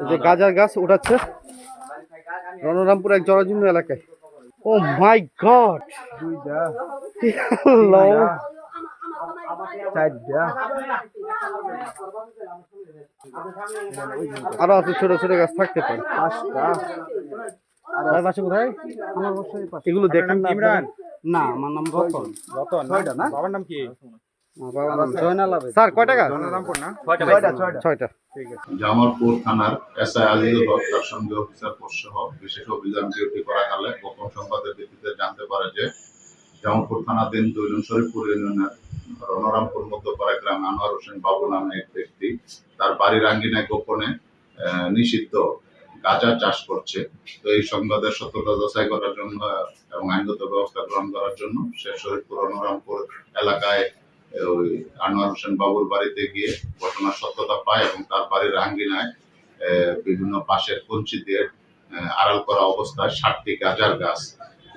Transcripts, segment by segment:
এই যে গাজার গাছ উঠাচ্ছে রণরামপুর এক জরাজীর্ণ এলাকায়। Oh my God! আরও আছে ছোট ছোট গাছ থাকতে পারে। বাসা কোথায়? এগুলো দেখেন না আমার নাম রতন। রতন না? বাবার নাম কি? আমার বাবার নাম জয়নাল আবেদ। স্যার কয় টাকা ছয়টা। জামালপুর থানার এসআই আজিজুল হক তার সঙ্গে অফিসার সহ বিশেষ অভিযান ডিউটি করাকালে গোপন সংবাদের ভিত্তিতে জানতে পারে যে জামালপুর থানাধীন দৈলন শরীফপুর ইউনিয়নের রণরামপুর মধ্যপাড়া গ্রামে আনোয়ার হোসেন বাবু নামে এক ব্যক্তি। তার বাড়ির আঙ্গিনায় গোপনে আহ, নিষিদ্ধ গাঁজা চাষ করছে। তো এই সংবাদের সত্যতা যাচাই করার জন্য এবং আইনগত ব্যবস্থা গ্রহণ করার জন্য সে শরীফপুর রণরামপুর এলাকায় ওই আনোয়ার হোসেন বাবুর বাড়িতে গিয়ে ঘটনার সত্যতা পায় এবং তার বাড়ির আঙ্গিনায় বিভিন্ন পাশের কঞ্চি দিয়ে আড়াল করা অবস্থায় ষাটটি গাজার গাছ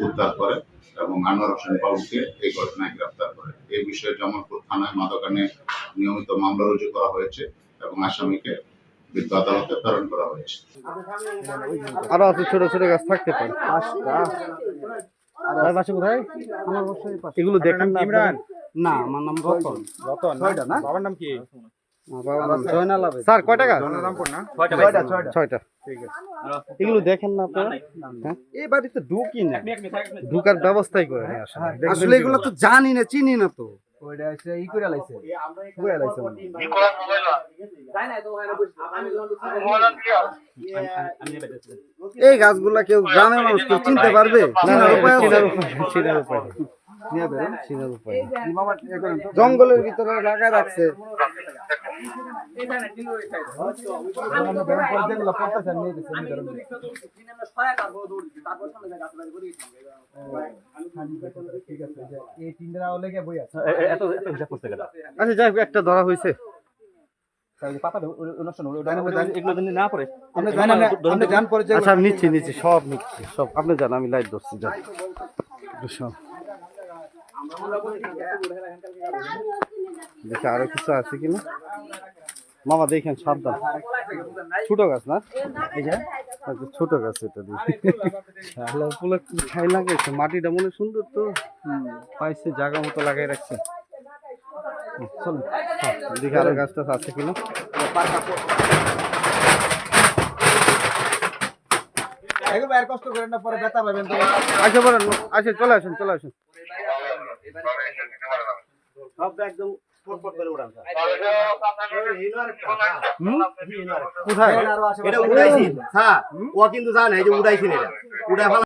উদ্ধার করে এবং আনোয়ার হোসেন বাবুকে এই ঘটনায় গ্রেপ্তার করে। এই বিষয়ে জামালপুর থানায় মাদকানে নিয়মিত মামলা রুজু করা হয়েছে এবং আসামিকে বিজ্ঞ আদালতে প্রেরণ করা হয়েছে। আরও আছে ছোট ছোট গাছ থাকতে পারে। কোথায়। এগুলো দেখেন না? না আমার নাম রতন। রতন ছয়টা না? বাবার নাম কি? আমার বাবার নাম জয়নাল আবেদ। স্যার কয় টাকা না? ছয়টা ঠিক আছে। এগুলো দেখেন না আপনারা? হ্যাঁ? এই বাড়িতে ঢুকি না। ঢুকার ব্যবস্থাই করে আসলে আসলে এগুলো তো জানি না চিনি না তো। এই গাছগুলা কেউ গ্রামের মানুষ কেউ চিনতে পারবে? চিনার উপায়। নিয়ে বেরোন উপায় জঙ্গলের ভিতরে লাগা রাখছে আমরা বেরোন পরে যেগুলো পড়তেছেন নিয়ে গেছে নিয়ে বেরোন। ঠিক আছে এই যে এই তিনটা লেগে বই আছে। আচ্ছা যাই হোক, একটা ধরা হয়েছে। আচ্ছা আমি নিচ্ছি নিচ্ছি সব নিচ্ছি সব। আপনি জান আমি লাইট ধরছি যান। সব দেখি আরও কিছু আছে কিনা? মামা দেখেন সাবধান। ছোট গাছ না? আচ্ছা, ছোট গাছ এটা খাই লাগাইছে মাটিটা মনে সুন্দর তো। পাইছে জায়গা মতো লাগাই রাখছে। হ্যাঁ, দেখি আরও গাছ টাছ আছে কিনা। একবার আর কষ্ট করেন না পরে ব্যথা পাবেন তো। আসে বলেন আসে চলে আসুন চলে আসুন। হুম? কোথায় আরও আসে এটা উড়াইছি। হ্যাঁ ও কিন্তু জানে যে উড়াইছি এটা। উড়াই